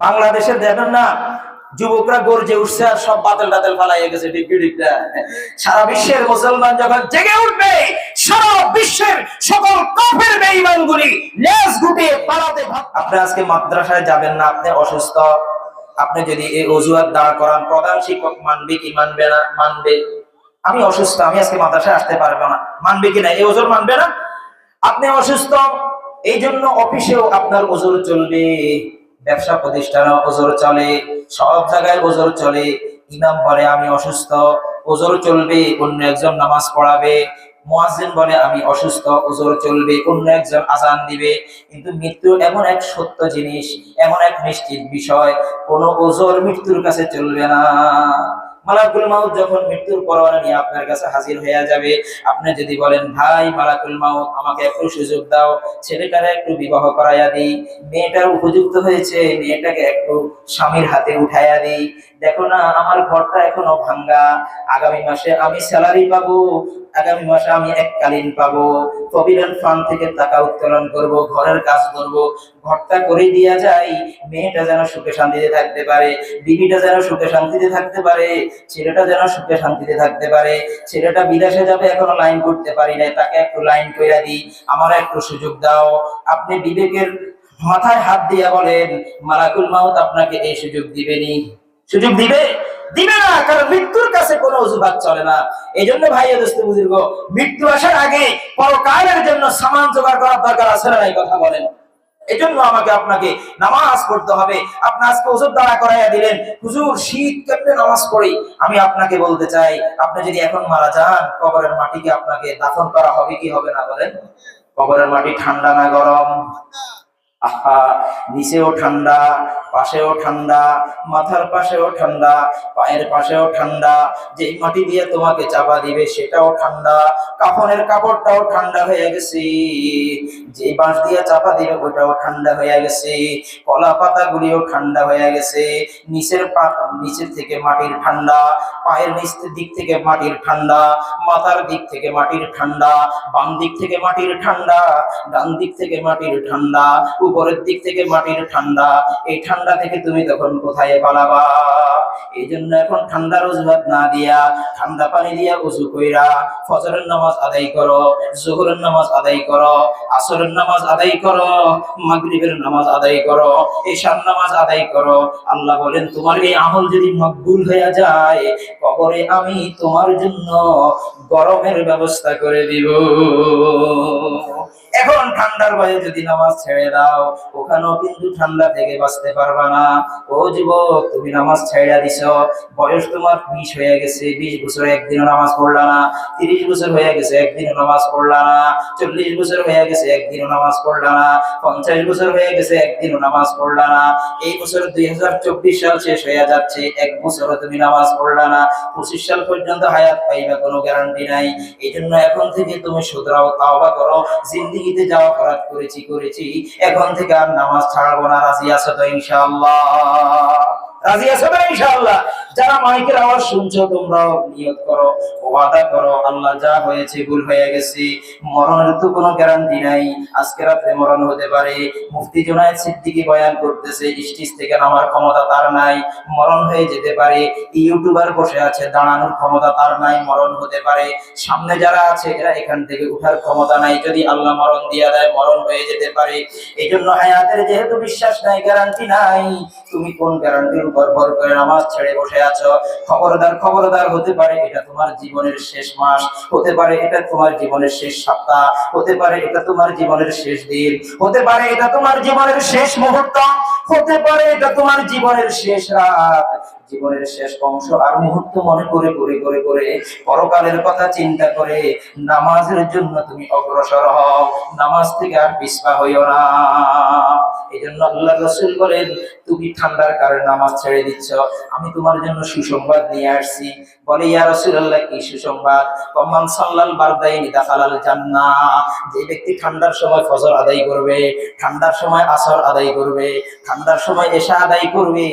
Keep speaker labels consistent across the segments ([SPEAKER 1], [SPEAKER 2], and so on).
[SPEAKER 1] বাংলাদেশের দেখেন না, যুবকরা গর্জে উঠছে আর সব বাতিল টাতেল ফালাইয়া গেছে ডিগ্রা সারা বিশ্বের মুসলমান যখন জেগে উঠবে, সারা বিশ্বের সকল কাফের বেঈমানগুলি লেজ গুটিয়ে পালাতে আপনি আজকে মাদ্রাসায় যাবেন না, আপনি অসুস্থ। আপনি যদি এই অজুহাত দাঁড় করান, প্রধান শিক্ষক মানবে কি মানবে না? মানবে। আমি অসুস্থ, আমি আজকে মাদ্রাসায় আসতে পারব না। মানবে কি না? এই ওজোর মানবে না? আপনি অসুস্থ এই জন্য অফিসেও আপনার ওজোর চলবে। ব্যবসা প্রতিষ্ঠানে ওজোর চলে, সব জায়গায় ওজোর চলে। ইমাম বলে, আমি অসুস্থ, ওজোর চলবে, অন্য একজন নামাজ পড়াবে। মুয়াজ্জিন বলে, আমি অসুস্থ, ওজোর চলবে, অন্য একজন আজান দিবে। কিন্তু মৃত্যু এমন এক সত্য জিনিস, এমন এক নিশ্চিত বিষয়, কোনো ওজোর মৃত্যুর কাছে চলবে না। মালাকুল মাউত যখন মৃত্যুর পরোয়ানা নিয়ে আপনার কাছে হাজির হয়ে যাবে, আপনি যদি বলেন, ভাই, মালাকুল মাউত, আমাকে একটু সুযোগ দাও, ছেলেটারে একটু বিবাহ করাইয়া দিই, মেয়েটার উপযুক্ত হয়েছে, মেয়েটাকে একটু স্বামীর হাতে উঠাইয়া দিই, দেখো না, আমার ঘরটা এখনও ভাঙ্গা, আগামী মাসে আমি স্যালারি পাবো, আগামী মাসে আমি এককালীন পাবো, প্রভিডেন্ট ফান্ড থেকে টাকা উত্তোলন করব, ঘরের কাজ করব, ঘরটা করে দিয়া যাই, মেয়েটা যেন সুখে শান্তিতে থাকতে পারে, বিবিটা যেন সুখে শান্তিতে থাকতে পারে ছেলেটা যেন সুখে শান্তিতে থাকতে পারে। ছেলেটা বিদেশে যাবে, এখনও লাইন করতে পারি নাই। তাকে একটু লাইন কইরা দিই আমার একটু সুযোগ দাও। আপনি বিবেকের মাথায় হাত দিয়া বলেন, মালাকুল মাউত আপনাকে এই সুযোগ দিবেনি। সুযোগ দিবে? দিবে না, কারণ মৃত্যুর কাছে কোনো অজুহাত চলে না। এই জন্য ভাই দোস্ত বুজুর্গ, মৃত্যু আসার আগে পরকালের জন্য সামান জোগাড় করার দরকার আছে না এই কথা বলেন। এই জন্য আমাকে আপনাকে নামাজ পড়তে হবে। আপনি আজকে ওষুধ দাঁড়া করাইয়া দিলেন। হুজুর, শীত কেমনে নামাজ পড়ি? আমি আপনাকে বলতে চাই, আপনি যদি এখন মারা যান, কবরের মাটিকে আপনাকে দাফন করা হবে কি হবে না বলেন? কবরের মাটি ঠান্ডা না গরম? আহা, নিচেও ঠান্ডা, পাশেও ঠান্ডা, মাথার পাশেও ঠান্ডা, পায়ের পাশেও ঠান্ডা মাটি দিয়ে তোমাকে চাপা দিবে সেটাও ঠান্ডা, কাফনের কাপড়টাও ঠান্ডা হয়ে বাঁশ দিয়ে চাপা দিবে ওটাও ঠান্ডা হয়ে গেছে। কলা পাতাগুলিও ঠান্ডা হয়ে গেছে। নিচের পা নিচের থেকে মাটির ঠান্ডা, পায়ের নিচ দিক থেকে মাটির ঠান্ডা, মাথার দিক থেকে মাটির ঠান্ডা, বাম দিক থেকে মাটির ঠান্ডা, ডান দিক থেকে মাটির ঠান্ডা উপরের দিক থেকে মাটির ঠান্ডা। এই ঠান্ডা থেকে তুমি তখন কোথায় পালাবা? এই জন্য এখন ঠান্ডার অজুহাত না দিয়া, ঠান্ডা পানি দিয়া উজু কইরা ফজরের নামাজ আদায় করো, জোহরের নামাজ আদায় করো, আসরের নামাজ আদায় করো, মাগরিবের নামাজ আদায় করো, ঈশার নামাজ আদায় করো। আল্লাহ বলেন, তোমার এই আমল যদি মকবুল হয়ে যায়, কবরে আমি তোমার জন্য গরমের ব্যবস্থা করে দিব। এখন ঠান্ডার ভয়ে যদি নামাজ ছেড়ে দাও ওখানেও কিন্তু ঠান্ডা থেকে বাঁচতে পারবা না। ও যুবক, তুমি নামাজ ছেড়ে দিছ, বয়স তোমার বিশ হয়ে গেছে, বিশ বছর একদিনও নামাজ পড়লা না, তিরিশ বছর হয়ে গেছে, একদিনও নামাজ পড়লা না, চল্লিশ বছর হয়ে গেছে, একদিনও নামাজ পড়লা না, পঞ্চাশ বছর হয়ে গেছে, একদিনও নামাজ পড়লা না। এই বছর দুই হাজার চব্বিশ সাল শেষ হয়ে যাচ্ছে, এক বছরও তুমি নামাজ পড়লা না। পঁচিশ সাল পর্যন্ত হায়াত পাইবা কোনো গ্যারান্টি নাই। এই জন্য এখন থেকে তুমি শুধরাও, তাওবা করো, জিন্দিগিতে যা অপরাধ করেছি করেছি। এখন থেকে আর নামাজ ছাড়বো না রাজি আছে তো ইনশাআল্লাহ? রাজি আছো তো ইনশাআল্লাহ? যারা মাইকের আওয়াজ শুনছো, তোমরাও নিয়ত করো, ওয়াদা করো, আল্লাহ যা হয়েছে ভুল হয়ে গেছে, মরণের তো কোনো গ্যারান্টি নাই। আজকে রাতে মরণ হতে পারে। মুফতি জুনায়েদ সিদ্দিকী বয়ান করতেছে, স্টেজ থেকে নামার ক্ষমতা তার নাই, মরণ হয়ে যেতে পারে। ইউটিউবার বসে আছে, দাঁড়ানোর ক্ষমতা তার নাই, মরণ হতে পারে। সামনে যারা আছে, এরা এখান থেকে উঠার ক্ষমতা নাই। যদি আল্লাহ মরণ দিয়া দেয়, মরণ হয়ে যেতে পারে। এই জন্য হায়াতের যেহেতু বিশ্বাস নাই গ্যারান্টি নাই, তুমি কোন গ্যারান্টির উপর করে নামাজ ছেড়ে বসে আছো। খবরদার খবরদার হতে পারে এটা তোমার জীবনের শেষ মাস, হতে পারে এটা তোমার জীবনের শেষ সপ্তাহ, হতে পারে এটা তোমার জীবনের শেষ দিন, হতে পারে এটা তোমার জীবনের শেষ মুহূর্ত, হতে পারে এটা তোমার জীবনের শেষ রাত। জীবনের শেষ অংশ আর মুহূর্ত মনে করে করে করে করে পরকালের কথা চিন্তা করে নামাজের জন্য তুমি অগ্রসর হও। নামাজ থেকে আর পিছপা হইও না। এই জন্য আল্লাহ রসুল বলেন, তুমি ঠান্ডার কারণে নামাজ ছেড়ে দিচ্ছ। আমি তোমার জন্য সুসংবাদ নিয়ে আসছি। বলে, ইয়া রাসূলুল্লাহ, কি সুসংবাদ? কমান সাল্লাল বারদাইনি দাখালাল জান্নাহ। যে ব্যক্তি ঠান্ডার সময় ফজর আদায় করবে, ঠান্ডার সময় আসর আদায় করবে, ঠান্ডার সময় এশা আদায় করবে,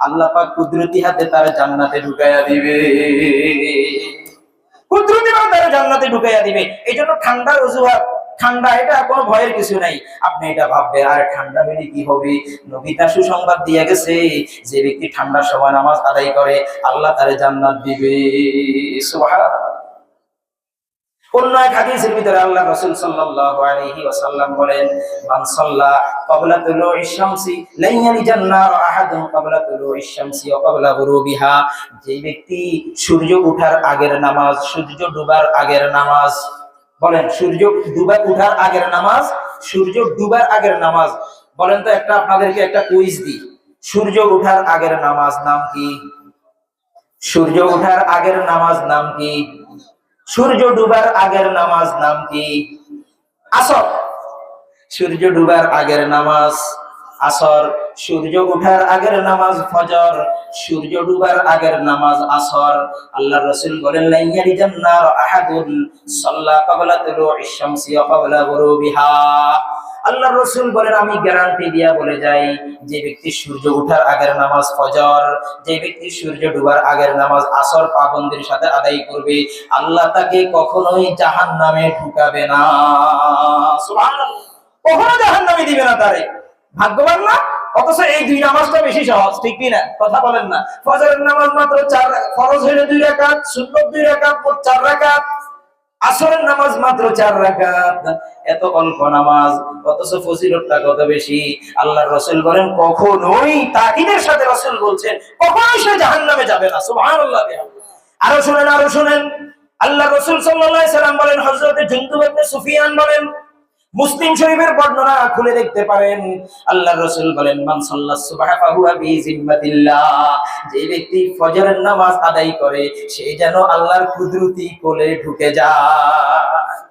[SPEAKER 1] আল্লাহ পাক কুদরতি হাতে তার জান্নাতে ঢুকাইয়া দিবে। কুদরতি জান্নাতে ঢুকাইয়া দিবে। এই জন্য ঠান্ডার অজুহাত, ঠান্ডা এটা কোনো ভয়ের কিছু নাই। আপনি এটা ভাববেন, আর ঠান্ডা মেলে কি হবে? নবীতা সুসংবাদ দিয়ে গেছে, যে ব্যক্তি ঠান্ডার সময় নামাজ আদায় করে, আল্লাহ তারে জান্নাত দিবে। অন্য এক হাদিসের ভিতরে আল্লাহ রাসূল সাল্লাল্লাহু আলাইহি ওয়াসাল্লাম বলেন, মান সাল্লা ক্বাবলা তুলুইশ শামসি লাই ইয়ালিজান নার আহাদুন ক্বাবলা তুলুইশ শামসি ওয়া ক্বাবলা গুরুবিহা। যে ব্যক্তি সূর্য ওঠার আগের নামাজ, সূর্য ডুবার আগের নামাজ, বলেন, সূর্য ডুবা ওঠার আগের নামাজ, সূর্য ডুবার আগের নামাজ। বলেন তো একটা আপনাদেরকে একটা কুইজ দিই, সূর্য ওঠার আগের নামাজ নাম কি? সূর্য ওঠার আগের নামাজ নাম কি? সূর্য ডুবার আগের নামাজ নাম কি? আসর সূর্য ডুবার আগের নামাজ আসর, সূর্য ওঠার আগের নামাজ ফজর, সূর্য ডুবার আগের নামাজ আসর। আল্লাহ রাসূল বলেন, লাইয়ালি জান্নার আহাদুন সাল্লা ক্বাবলা তুলুইশ শামসি ওয়া ক্বাবলা গুরুবিহা। আল্লাহ রসুল বলেন, আমি গ্যারান্টি দিয়া বলে যাই, যে ব্যক্তি সূর্য ওঠার আগের নামাজ ফজর, যে ব্যক্তি সূর্য ডুবার আগের নামাজ আসর পাবন্দের সাথে আদায় করবে, আল্লাহ তাকে কখনোই জাহান নামে ঢুকাবে না। কখনো জাহান নামে দিবে না তারে। ভাগ্যবান না? অথচ এই দুই নামাজটা বেশি সহজ, ঠিক কি না কথা বলেন না। ফজরের নামাজ মাত্র চার ফরজ হইলে দুই রাকাত, সুন্নত দুই রাকাত, মোট চার রাকাত। আসরের নামাজ মাত্র চার রাকাত। এত অল্প নামাজ, অথচ ফজিলতটা কত বেশি? আল্লাহর রসুল বলেন, কখনোই তাকিদের সাথে রসুল বলছেন, কখনোই সে জাহান নামে যাবে না। সুবহানাল্লাহ আরও শুনেন আরও শুনেন। আল্লাহ রসুল আলাইহি সাল্লাম বলেন, হযরত জুনদুব ইবনে সুফিয়ান বলেন মুসলিম শরীফের বর্ণনা খুলে দেখতে পারেন। আল্লাহ রসুল বলেন, মান যে ব্যক্তি ফজরের নামাজ আদায় করে, সে যেন আল্লাহর কুদরতি কোলে ঢুকে যায়।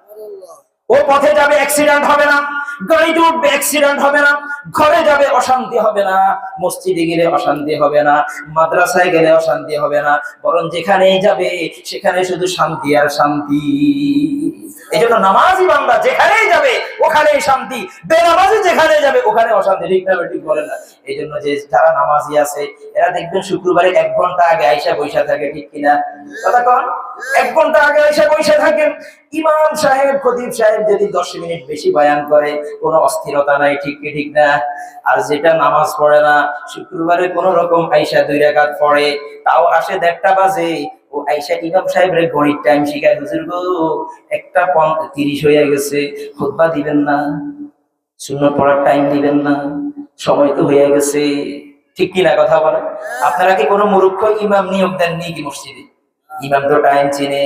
[SPEAKER 1] ও পথে যাবে অ্যাক্সিডেন্ট হবে না। গাড়িতে উঠবে অ্যাক্সিডেন্ট হবে না। ঘরে যাবে, অশান্তি হবে না। মসজিদে গেলে অশান্তি হবে না। মাদ্রাসায় গেলে অশান্তি হবে না। বরং যেখানেই যাবে, সেখানে শুধু শান্তি আর শান্তি। এই জন্য নামাজি যেখানেই যাবে, ওখানেই শান্তি। বেনামাজি যেখানে যাবে, ওখানে অশান্তি। ঠিক না ঠিক বলে না। এই জন্য যে যারা নামাজি আছে, এরা দেখবেন শুক্রবারে এক ঘণ্টা আগে আইসা বৈশা থাকে, ঠিক কিনা? কথা কন? এক ঘণ্টা আগে আইসা বৈশা থাকেন। ইমাম সাহেব, খতিব সাহেব যদি দশ মিনিট বেশি বয়ান করে, কোনো অস্থিরতা নাই, ঠিক কি, ঠিক না? আর যেটা নামাজ পড়ে না, শুক্রবারে কোন রকম আইসা দুই রাকাত পড়ে, তাও আসে দেড়টা বাজে ও আইসা ইমাম সাহেবের গণিত টাইম শিখায়, হুজুর গো, একটা তিরিশ হয়ে গেছে, খুতবা দিবেন না শূন্য পড়ার টাইম দিবেন না, সময় তো হয়ে গেছে। ঠিক কি না কথা বলে আপনারা কি কোনো মুরুক্ষ ইমাম নিয়োগ দেননি কি মসজিদে? ইমাম তো টাইম চিনে।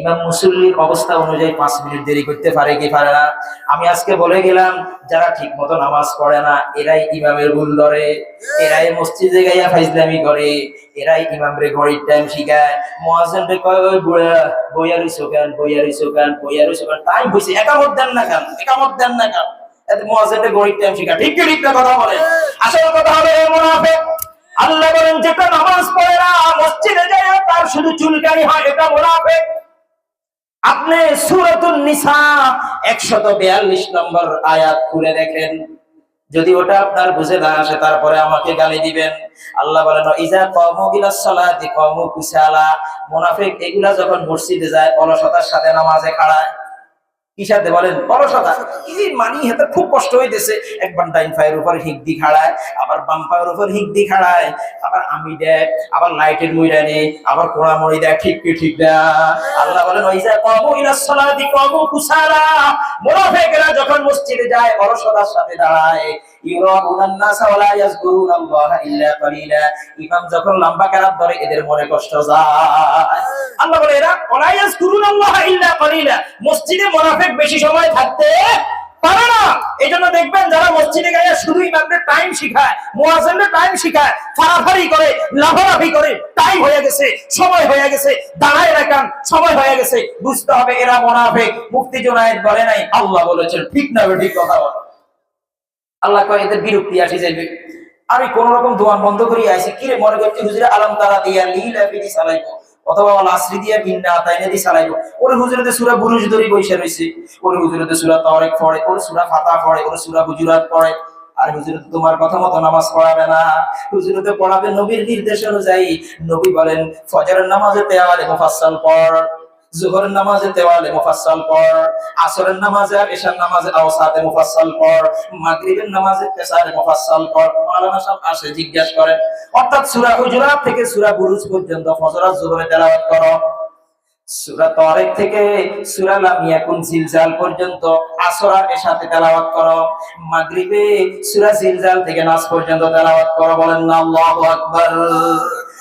[SPEAKER 1] ইমাম মুসল্লির অবস্থা অনুযায়ী পাঁচ মিনিট দেরি করতে পারে কি পারে না? আমি আজকে বলে গেলাম, যারা ঠিক মতো নামাজ পড়ে না, এরাই ইমামের ভুল ধরে, এরাই মসজিদে গাইয়া ফাইজলামি করে, এরাই ইমাম রে ঘড়ির টাইম শিখায়। মহাজন রে কয় বুড়া বইয়ারি সোকান বইয়ারি সোকান বইয়ারি সোকান টাইম হইছে, একামত দেন না কেন? একামত দেন না কেন? এত ঘড়ির টাইম শিখা। ঠিক ঠিক কথা বলে? আসলে কথা হবে আল্লাহ বলেন, যেটা নামাজ পড়ে না, মসজিদে যায় তার শুধু চুলকানি হয়, এটা মুনাফিক। আপনি সুরতুল নিসা 142 নম্বর আয়াত খুলে দেখেন। যদি ওটা আপনার বুঝে না আসে, তারপরে আমাকে গালি দিবেন। আল্লাহ বলেন, ইজা কমু মুনাফিক এগুলা যখন মসজিদে যায়, অলসতার সাথে নামাজে খাড়ায়। কি সাথে বলেন অলসতা এই মানি হাতে খুব কষ্ট হইতেছে। একবার ডাইন পায়ের উপর হিক দি খাড়ায়, আবার বাম পায়ের উপর হিক দি খাড়ায়। আবার আমি দেখ, আবার লাইটের মুইরা নে, আবার কোড়া মুড়ি দেখ, ঠিক কি, ঠিক না? আল্লাহ বলেন ওইজা কবু ইলা সালাতি, কবু কুসালা মুনাফিকরা যখন মসজিদে যায় অলসতার সাথে দাঁড়ায়। মসজিদে বেশি সময় থাকতে পারে না। এই জন্য দেখবেন যারা মসজিদে শুধু ইমামদের টাইম শিখায় টাইম শিখায় ফারাফারি করে, লাফালাফি করে টাইম হয়ে গেছে, সময় হয়ে গেছে, দাঁড়ায় রাখান সময় হয়ে গেছে। বুঝতে হবে এরা মুনাফিক। মুফতি জুনায়েদ বলে নাই, আল্লাহ বলেছেন, ঠিক না ঠিক কথা বলে। আল্লাহ কয়, এদের বিরক্তি আসি যাইবে। আমি কোন রকম দোয়ান বন্ধ করি আইছি কিরে মনে করছি হুজুরে? আলম তারা দিয়া লীলা বিধি চালাইবো, অথবা ওয়াল আসরি দিয়া বিন্না তাইনে দি চালাইবো। ওরে হুজুরেতে সূরা বুরুজ ধরি বইসা রইছে। ওরে হুজুরেতে সূরা তাওরিক পড়ে, ওরে সূরা ফাতা পড়ে, ওরে সূরা হুজুরাত পড়ে। আর হুজুরে, তোমার কথা মতো নামাজ পড়াবে না। হুজুরে তো পড়াবে নবীর নির্দেশ অনুযায়ী। নবী বলেন, ফজরের নামাজে তেয়ালে মুফাসসাল পড়। জোহরের নামাজে তেওয়ালে মুফাসসাল পড়, আসরের নামাজে আর এশার নামাজে আওসাতে মুফাসসাল পড়, মাগরিবের নামাজে কেসারে মুফাসসাল পড়। মাওলানা সাহেব আসে, জিজ্ঞাসা করেন অর্থাৎ সূরা হুজুরাত থেকে সূরা বুরুজ পর্যন্ত ফজর আর জোহরে তেলাওয়াত করো। সূরা তারিক থেকে সূরা লাম ইয়াকুন জিলজাল পর্যন্ত আসর আর এশাতে তেলাওয়াত করো। মাগরিবে সূরা জিলজাল থেকে নাস পর্যন্ত তেলাওয়াত করো, বলেন না, আল্লাহু আকবার।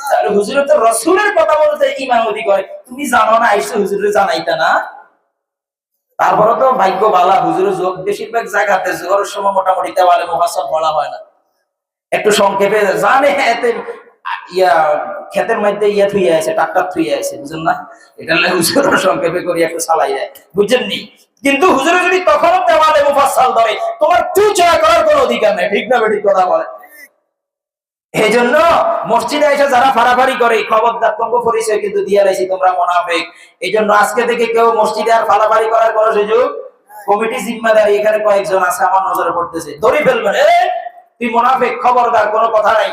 [SPEAKER 1] তাহলে হুজুর, তো রাসূলের কথা বলতে করে। তুমি জানো না হুজুরে না? তারপরে তো ভাগ্য বালা হুজুরের যোগ বেশিরভাগ জায়গাতে সময় মোটামুটি পড়া হয় না। একটু সংক্ষেপে জানে, এতে ইয়া, ক্ষেতের মধ্যে ইয়া থুইয়া আছে, ট্রাক্টর থুইয়া আছে বুঝলেন না? এটা হুজুর সংক্ষেপে করে একটু চালাই দেয় বুঝছেননি কিন্তু হুজুরে যদি তখনও দেওয়ালে মুফাসসাল ধরে, তোমার তুই চয়া করার কোনো অধিকার নেই, ঠিক না বেঠিক কথা বলে। এই জন্য মসজিদে এসে যারা ফাড়াফাড়ি করে খবরদার তঙ্গ পরিচয় কিন্তু দিয়ে রাখছি তোমরা মোনাফেক। এই জন্য আজকে থেকে কেউ মসজিদে আর ফাড়াফাড়ি করার কোনো সুযোগ কমিটি জিম্মাদারি এখানে কয়েকজন আছে আমার নজরে পড়তেছে। ধরে ফেলবেন তুই মোনাফেক খবরদার কোনো কথা নাই।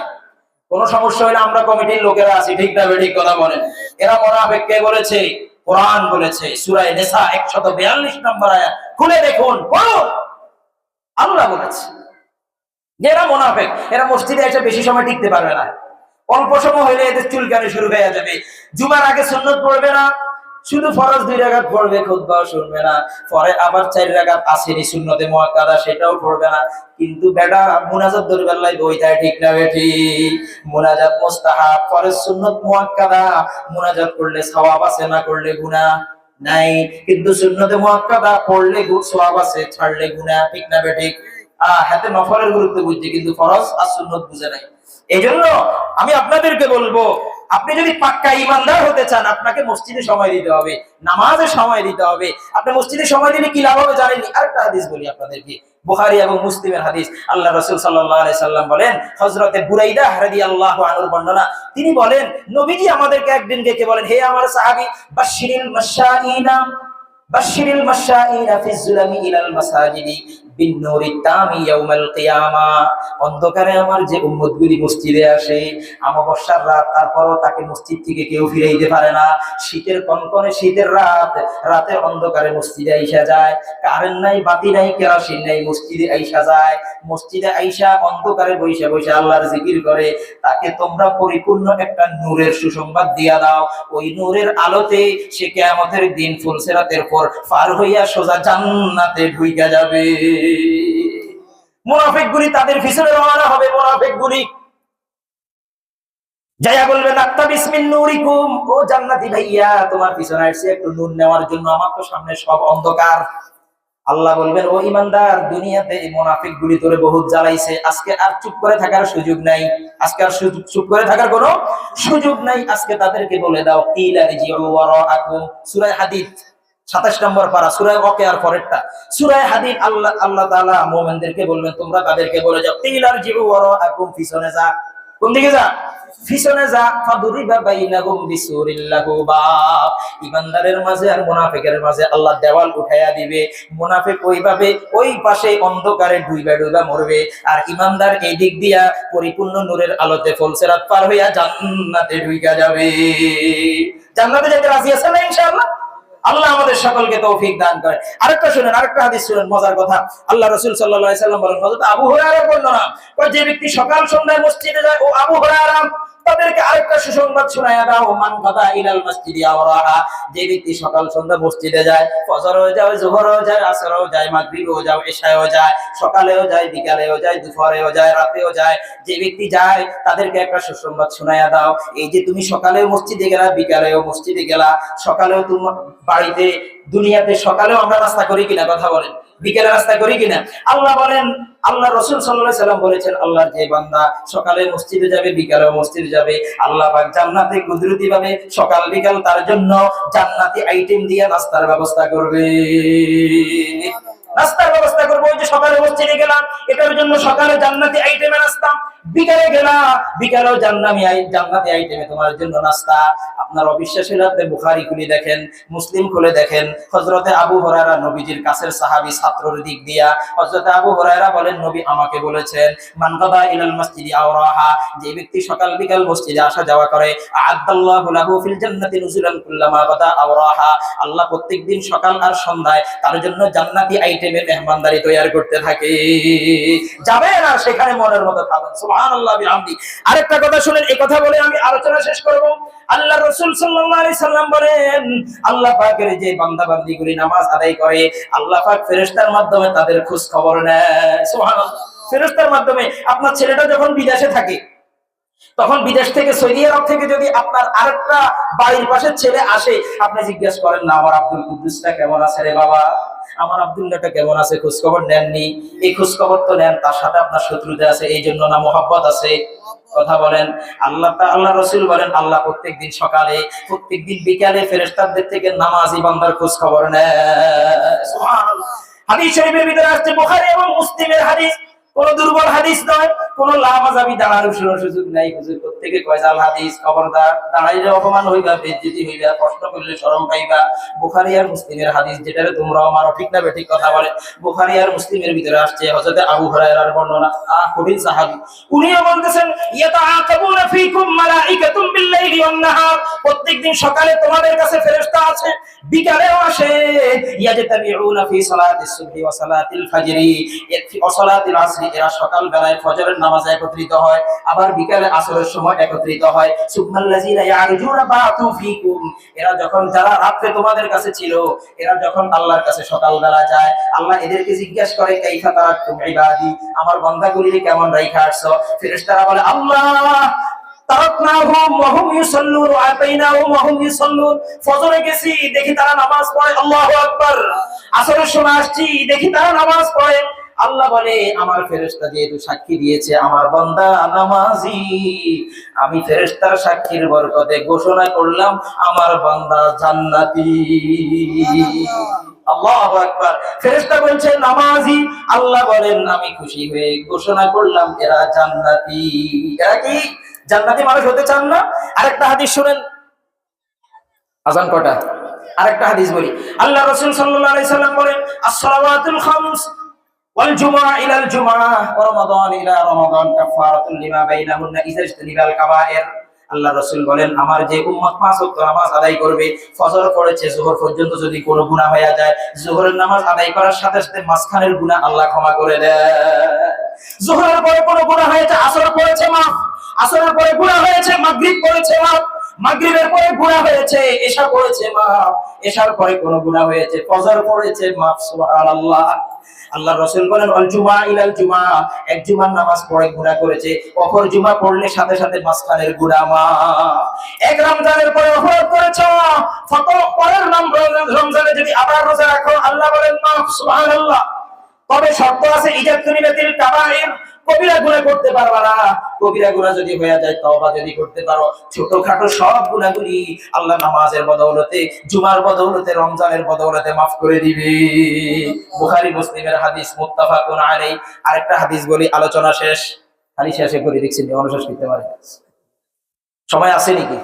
[SPEAKER 1] কোন সমস্যা হলে আমরা কমিটির লোকেরা আছি ঠিক না বেঠিক কথা বলেন। এরা মোনাফেক কে বলেছে? কোরআন বলেছে সুরায় নেশা একশত বিয়াল্লিশ নম্বর আয়াত। খুলে দেখুন পড়ুন। আল্লাহ বলেছে। এরা মোনাফেক, এরা মসজিদে এসে বেশি সময় টিকতে পারবে না। অল্প সময় হইলে এদের চুলকানি শুরু হয়ে যাবে। জুমার আগে সুন্নত পড়বে না, শুধু ফরজ দুই রাকাত পড়বে খুতবা শুনবে না। পরে আবার চার রাকাত আসেনি সুন্নতে মুআক্কাদা, সেটাও পড়বে না। কিন্তু বেটা, মুনাজাত ধরে বেলায় বই যায় ঠিক না বেঠি মুনাজাত মুস্তাহাব, ফরজ সুন্নত মুআক্কাদা। মুনাজাত করলে সওয়াব আছে না করলে গুনাহ? নাই। কিন্তু সুন্নতে মুআক্কাদা, পড়লে সওয়াব আছে, ছাড়লে গুনাহ, ঠিক না বেঠিক হাতে নফলের গুরুত্ব বুঝছে কিন্তু ফরজ আর সুন্নত বুঝে নাই। এই জন্য আমি আপনাদেরকে বলব, আপনি যদি পাক্কা ইমানদার হতে চান, আপনাকে মসজিদে সময় দিতে হবে, নামাজে সময় দিতে হবে। আপনি মসজিদে সময় দিলে কি লাভ হবে জানেননি আরেকটা হাদিস বলি আপনাদেরকে, বুখারী এবং মুসলিমের হাদিস। আল্লাহ রাসূল সাল্লাম বলেন, হযরতে বুরাইদা রাদিয়াল্লাহু আনহুর বর্ণনা, তিনি বলেন, নবীজি আমাদেরকে একদিন ডেকে বলেন, হে আমার সাহাবী, বাশশিরিল মাশাইনা বাশশিরিল মাশাইনা ফিজ জুলামি ইলাল মাসাজিদি। অন্ধকারে আমার যে উম্মতগুলি মসজিদে আসে, অমাবস্যার রাত, তারপরও তাকে মসজিদ থেকে কেউ ফিরে দিতে পারে না। শীতের কনকনে শীতের রাত রাতের অন্ধকারে মসজিদে আইসা যায়। কারেন্ট নাই, বাতি নাই, কেরাসিন নাই, মসজিদে আইসা যায়। মসজিদে আইসা অন্ধকারে বৈশা বৈশা আল্লাহর জিকির করে। তাকে তোমরা পরিপূর্ণ একটা নূরের সুসংবাদ দিয়া দাও। ওই নূরের আলোতে সে কেয়ামতের দিন ফুলসেরাতের পর পার হইয়া সোজা জান্নাতে ঢুইকা যাবে। মুনাফিক গুলি তাদের পিছনে রওনা হবে মুনাফিক গুলি যাইয়া বলবেন আত্মা বিসমিন নূরিকুম। ও জান্নাতি ভাইয়া, তোমার পিছনে আসছে একটু নূর নেওয়ার জন্য, আমার তো সামনে সব অন্ধকার। আল্লাহ বলবেন, ও ইমানদার, দুনিয়াতে এই মুনাফিক গুলি তোরে বহুত জ্বালাইছে। আজকে আর চুপ করে থাকার সুযোগ নাই। আজকে আর চুপ করে থাকার কোনো সুযোগ নাই। আজকে তাদেরকে বলে দাও ইলা রিজিউ ওয়ারাআকুম। সূরা হাদিদ। 27 নম্বর পারা সূরা আর পরেরটা। সূরা হাদিদ আল্লাহ আল্লাহ তাআলা মুমিনদেরকে বলবেন, তোমরা তাদেরকে বলে যাও ইলা রিজিউ ওয়ারাআকুম পিছনে যা। কোন দিকে যা? মাঝে আর মাঝে দেওয়াল উঠাইয়া দিবে। মুনাফিক ওইভাবে ওই পাশে অন্ধকারে ডুইবা ডুইবা মরবে। আর ইমানদার এই দিক দিয়া পরিপূর্ণ নূরের আলোতে ফলসেরাত পার হইয়া জান্নাতে ঢুইকা যাবে। জান্নাতে যেতে রাজি আছে না ইনশাআল্লাহ? আল্লাহ আমাদের সকলকে তৌফিক দান করে। আরেকটা শুনেন, আরেকটা হাদিস শুনেন, মজার কথা। আল্লাহ রসুল আলাইহি সাল্লাম বলেন, হযরত আবু হুরায়রা বর্ণনা ওই যে ব্যক্তি সকাল সন্ধ্যায় মসজিদে যায়, ও আবু হুরায়রা তাদেরকে আরেকটা সুসংবাদ শোনায়া, দাও মান কাদা ইলাল মসজিদি আওরাহা। যে ব্যক্তি সকাল সন্ধ্যা মসজিদে যায়, ফজরও যায়, জোহরও যায়, আসরও যায়, মাগরিবও যায় এশায়ও যায়, সকালেও যায়, বিকালেও যায়, দুপুরেও যায়, রাতেও যায়। যে ব্যক্তি যায়, তাদেরকে একটা সুসংবাদ শোনায়া, দাও, এই যে তুমি সকালেও মসজিদে গেলা, বিকালেও মসজিদে গেলা, সকালেও তোমার বাড়িতে, দুনিয়াতে সকালেও আমরা নাস্তা করি কিনা? কথা বলেন। বিকেলে রাস্তা করি কিনা? আল্লাহ বলেন, আল্লাহ রসুল সাল্লাহ সাল্লাম বলেছেন, আল্লাহর যে বান্দা সকালে মসজিদে যাবে বিকালে মসজিদে যাবে, আল্লাহ পাক জান্নাতে কুদরতি ভাবে সকাল বিকাল তার জন্য জান্নাতি আইটেম দিয়ে রাস্তার ব্যবস্থা করবে। নাস্তার ব্যবস্থা করব, ওই যে সকালে মসজিদে গেলাম, এটার জন্য সকালে জান্নাতি আইটেমে নাস্তা। বিকালে গেলা বিকালেও জান্নামি জান্নাতি আইটেমে তোমার জন্য নাস্তা। আপনার অবিশ্বাস হলে আপনি বুখারি খুলে দেখেন, মুসলিম খুলে দেখেন হজরতে আবু হরারা নবীজির কাছের সাহাবি ছাত্রর দিক দিয়া হজরতে আবু হরারা বলেন, নবী আমাকে বলেছেন মানগাদা ইলাল মসজিদি আওরাহা যে ব্যক্তি সকাল বিকাল মসজিদে আসা যাওয়া করে আদাল্লাহু লাহু ফিল জান্নাতি নুজুলান কুল্লামা গাদা আওরাহা আল্লাহ প্রত্যেকদিন সকাল আর সন্ধ্যায় তার জন্য জান্নাতি আইটেমে মেহমানদারি তৈরি করতে যাবেন আর সেখানে মনের মতো আরেকটা কথা শুনেন কথা বলে আমি আলোচনা শেষ করব। আল্লাহ রাসূল সাল্লাম বলেন, আল্লাহ পাকের যে বান্দা নামাজ আদায় করে, আল্লাহ পাক মাধ্যমে তাদের খোঁজ খবর নেয়। সুবহানাল্লাহ। ফেরেশতার মাধ্যমে আপনার ছেলেটা যখন বিদেশে থাকে তখন বিদেশ থেকে, সৌদি আরব থেকে যদি আপনার আরেকটা বাড়ির পাশে ছেলে আসে, আপনি জিজ্ঞেস করেন, না, আমার আব্দুল কুদ্দুসটা কেমন আছে রে বাবা? আমার আব্দুল্লাহটা কেমন আছে? খোঁজ খবর নেননি। এই খোঁজ খবর তো নেন, তার সাথে আপনার শত্রুতা আছে, এই জন্য না মোহাব্বত আছে। কথা বলেন, আল্লাহ আল্লাহ রসুল বলেন, আল্লাহ প্রত্যেক দিন সকালে প্রত্যেক দিন বিকালে ফেরেস্তাদের থেকে নামাজি বান্দার খোঁজ খবর নেয় সুবহানাল্লাহ। হাদিস শরীফের ভিতরে আসছে, বুখারী এবং মুসলিমের হাদিস। কোন দুর্বল হাদিস নয়, কোন লামাজাবি দাঁড়ানোর সুযোগ সুযোগ নাই, হুজুর, প্রত্যেকে কয়জাল হাদিস খবরদার দাঁড়াইলে অপমান হইবা, বেজ্জিতি হইবা প্রশ্ন করলে শরম পাইবা। বুখারী আর মুসলিমের হাদিস, যেটারে তোমরাও মারো ঠিক না বেঠিক কথা বলে। বুখারী আর মুসলিমের ভিতরে আসছে হযরত আবু হুরায়রার বর্ণনা। আহ কবির সাহাবী। উনিও বলতেছেন ইয়াতাআকাবুনা ফীকুম মালাইকাতুম বিল-লাইলি ওয়ান-নাহার প্রত্যেকদিন সকালে তোমাদের কাছে ফেরেশতা আছে, বিকালেও আসে। ইয়াজতাবিউনা ফি সালাতিস সুবহি ওয়া সালাতিল ফাজরি। ওয়া সালাতিল আসরি। এরা সকাল বেলায় ফজরের নামাজে একত্রিত হয়, আবার বিকালে আসরের সময় একত্রিত হয়, সুবহানাল্লাযিনা ইয়ারজুনা বাতু ফীকুম, এরা যখন যারা রাতে তোমাদের কাছে ছিল, এরা যখন আল্লাহর কাছে সকাল বেলা যায়, আল্লাহ এদেরকে জিজ্ঞেস করে, কাইফা তারাকুম ইবাদি, আমার বান্দাগুলিকে কেমন রাইখা আসছো? ফেরেশতারা বলে, আল্লাহ দেখি তারা নামাজ পড়ে, আল্লাহু আকবার। আসরের সময় আসছি, দেখি তারা নামাজ পড়ে। আল্লাহ বলে, আমার ফেরেশতা যেহেতু সাক্ষী দিয়েছে, আমার বান্দা নামাজি। আমি ফেরেশতার সাক্ষীর বরকতে ঘোষণা করলাম, আমার বান্দা জান্নাতি। আল্লাহু বলেন খুশি হয়ে ঘোষণা করলাম, এরা জান্নাতি। এরা কি? জান্নাতি মানুষ হতে চান না? আরেকটা হাদিস আরেকটা হাদিস বলি। আল্লাহ রাসূল সাল্লাম বলেন kaba'ir আল্লাহ পর্যন্ত যদি কোনো গুনাহ হয়ে যায় যোহরের নামাজ আদায় করার সাথে সাথে মাঝখানের গুনাহ আল্লাহ ক্ষমা করে দেয়। যোহরের পরে কোনো গুনাহ হয়েছে আসর পড়েছে মাফ, আসরের পরে গুনাহ হয়েছে, মাগরিব পড়েছে মাফ মাগরিবের পরে গুনাহ হয়েছে এশা পড়েছে মাফ। এশার পরে কোনো গুনাহ হয়েছে, ফজর পড়েছে, মাফ, সুবহানাল্লাহ। আল্লাহ রাসূল বলেন আল জুমা ইলাল জুমা। এক জুমার নামাজ পড়ে গুনাহ করেছে, অপর জুমা পড়লে সাথে সাথে মাঝখানের গুনাহ মাফ। এক রমজানের পরে অপরাধ করেছ ফত পরের নাম রমজানে যদি আবার রোজা রাখো, আল্লাহ বলেন, মাফ, সুবহানাল্লাহ। তবে শর্ত আছে ইজাতুনিবাতিল কাবাইর। কবিরা গুনাহ করতে পারবা না। কবিরা গুনাহ যদি হয়ে যায়, তওবা যদি করতে পারো, ছোটখাটো সব গুনাহগুলি আল্লাহ নামাজের বদৌলতে, জুমার বদৌলতে, রমজানের বদৌলতে মাফ করে দিবে। বুখারী, মুসলিমের হাদিস মুত্তাফাকুন আলাইহি। আরেকটা হাদিস বলি, আলোচনা শেষ। খালি শেষে করে দেখছি অনুশেষ করতে পারে সময় আছে নাকি?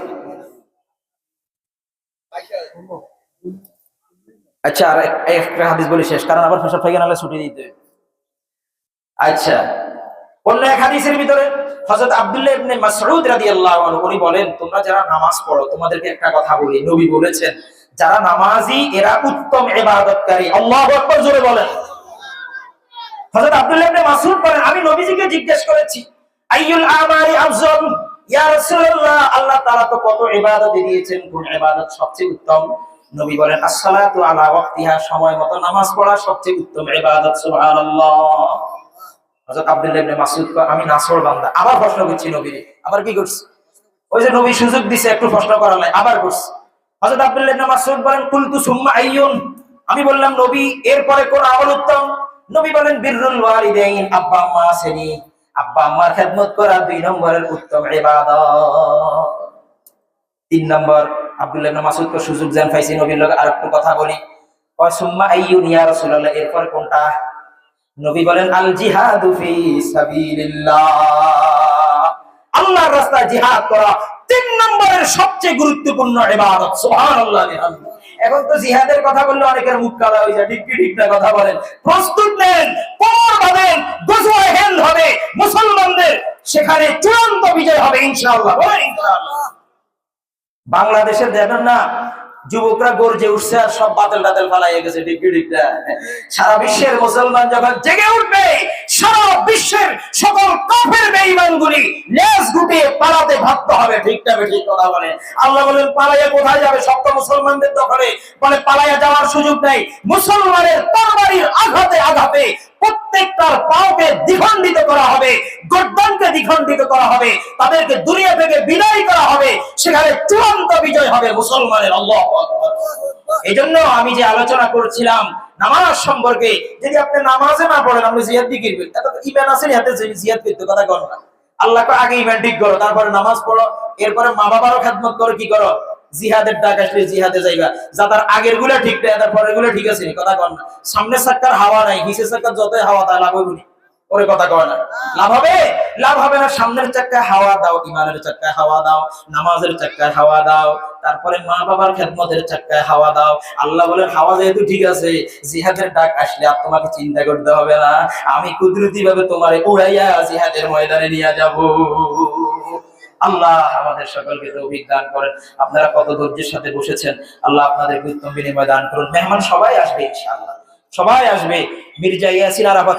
[SPEAKER 1] আচ্ছা আর একটা হাদিস বলি শেষ, কারণ আবার ফসল নাহলে ছুটি দিতে আচ্ছা। অন্য এক হাদিসের ভিতরে, হযরত আব্দুল্লাহ ইবনে মাসউদ রাদিয়াল্লাহু আনহু, উনি বলেন, তোমরা যারা নামাজ পড়ো, তোমাদেরকে একটা কথা বলি। নবী বলেছেন, যারা নামাজি, এরা উত্তম ইবাদতকারী। আল্লাহু আকবার জোরে বলেন। হযরত আব্দুল্লাহ ইবনে মাসউদ বলেন, আমি নবীজিকে জিজ্ঞেস করেছি, আইয়ুল আমালি আফজল? ইয়া রাসূলুল্লাহ। আল্লাহ তাআলা তো কত ইবাদত দিয়েছেন, কোন ইবাদত সবচেয়ে উত্তম? নবী বলেন, আসসালাতু আলা ওয়াক্তিহা, সময় মতো নামাজ পড়া সবচেয়ে উত্তম ইবাদত, সুবহানাল্লাহ। হযরত আব্দুল্লাহ ইবনে মাসউদ কয়, আমি নাসর বান্দা। আবার প্রশ্ন করছি নবীরে আবার কি ওই যে নবী সুযোগ দিছে একটু প্রশ্ন করার লাই আবার হযরত আব্দুল্লাহ ইবনে মাসউদ বলেন কুলতু সুম্মা আইয়ুন। আমি বললাম নবী এরপরে কোন আমল উত্তম? নবী বলেন বিররুল ওয়ালিদাইন আব্বা আম্মা আসেনি। আব্বা আম্মার খেদমত করা দুই নম্বরের উত্তম ইবাদত। তিন নম্বর আব্দুল্লাহ ইবনে মাসউদ কো সুযোগ জান পাইছি নবীর লগে আরেকটু কথা বলি। কয় সুম্মা আইয়ুন ইয়া রাসূলুল্লাহ এরপর কোনটা? নবী বলেন আল জিহাদু ফি সাবিলিল্লাহ। আল্লাহর রাস্তায় জিহাদ করা তিন নম্বরের সবচেয়ে গুরুত্বপূর্ণ ইবাদত, সুবহানাল্লাহ এখন তো জিহাদের কথা বললে অনেকের মুখ কালা হয়ে যায়, ঠিক ঠিক না কথা বলেন। প্রস্তুত নেন, কোমর বাঁধেন গজওয়া হিন্দ হবে, মুসলমানদের সেখানে চূড়ান্ত বিজয় হবে, ইনশাআল্লাহ। বলেন, ইনশাআল্লাহ। বাংলাদেশে দেখেন না যুবকরা গর্জে উঠছে আর সব বাতিল টাতেল ফালাইয়ে গেছে ঠিক কি ঠিক সারা বিশ্বের মুসলমান যখন জেগে উঠবে, সারা বিশ্বের সকল কাফের বেঈমানগুলি লেজ গুটিয়ে পালাতে ভাবতে হবে। ঠিকটা ঠিক কথা বলে? আল্লাহ বলেন, পালাইয়া কোথায় যাবে? সব তো মুসলমানদের দখলে। বলে, পালাইয়া যাওয়ার সুযোগ নেই। মুসলমানের তরবারির আঘাতে আঘাতে প্রত্যেকটার পাওকে দ্বিখণ্ডিত করা হবে, গর্দানকে দ্বিখণ্ডিত করা হবে, তাদেরকে দুনিয়া থেকে বিদায় করা হবে, সেখানে চূড়ান্ত বিজয় হবে মুসলমানের আল্লাহ এই জন্য আমি যে আলোচনা করছিলাম নামাজ সম্পর্কে, যদি আপনি নামাজে না পড়েন, আপনি জিয়াদ কি করবেন এত তো ইমান আছে হাতে জিয়াদ করতে কথা কর না। আল্লাহকে আগে ইমান ঠিক করো, তারপরে নামাজ পড়ো, এরপরে মা বাবারও খেদমত করো, কি করো? জিহাদের ডাক আসলে জিহাদে যাইবা। যা তার আগেরগুলা ঠিক নাই তার পরেরগুলা ঠিক আছে কথা কর না। সামনের চাক্কার হাওয়া নাই নিচের চাক্কার যতই হাওয়া তা লাভ হইব নি? ওরে কথা কয় না। লাভ হবে? লাভ হবে না, সামনের চাক্কায় হাওয়া দাও ইমানের চাক্কায় হাওয়া দাও, নামাজের চাক্কায় হাওয়া দাও, তারপরে মা বাবার খেদমতের চাক্কায় হাওয়া দাও। আল্লাহ বলে হাওয়া যেহেতু ঠিক আছে, জিহাদের ডাক আসলে আর তোমাকে চিন্তা করতে হবে না। আমি কুদরতি ভাবে তোমারে উড়াইয়া জিহাদের ময়দানে নিয়ে যাব। আল্লাহ আমাদের সকলকে তৌফিক দান করেন। আপনারা কত ধৈর্যের সাথে বসেছেন, আল্লাহ আপনাদের উত্তম বিনিময় দান করুন। মেহমান সবাই আসবে ইনশাআল্লাহ। সবাই আসবে। মির্জা ইয়াসিন আরাফাত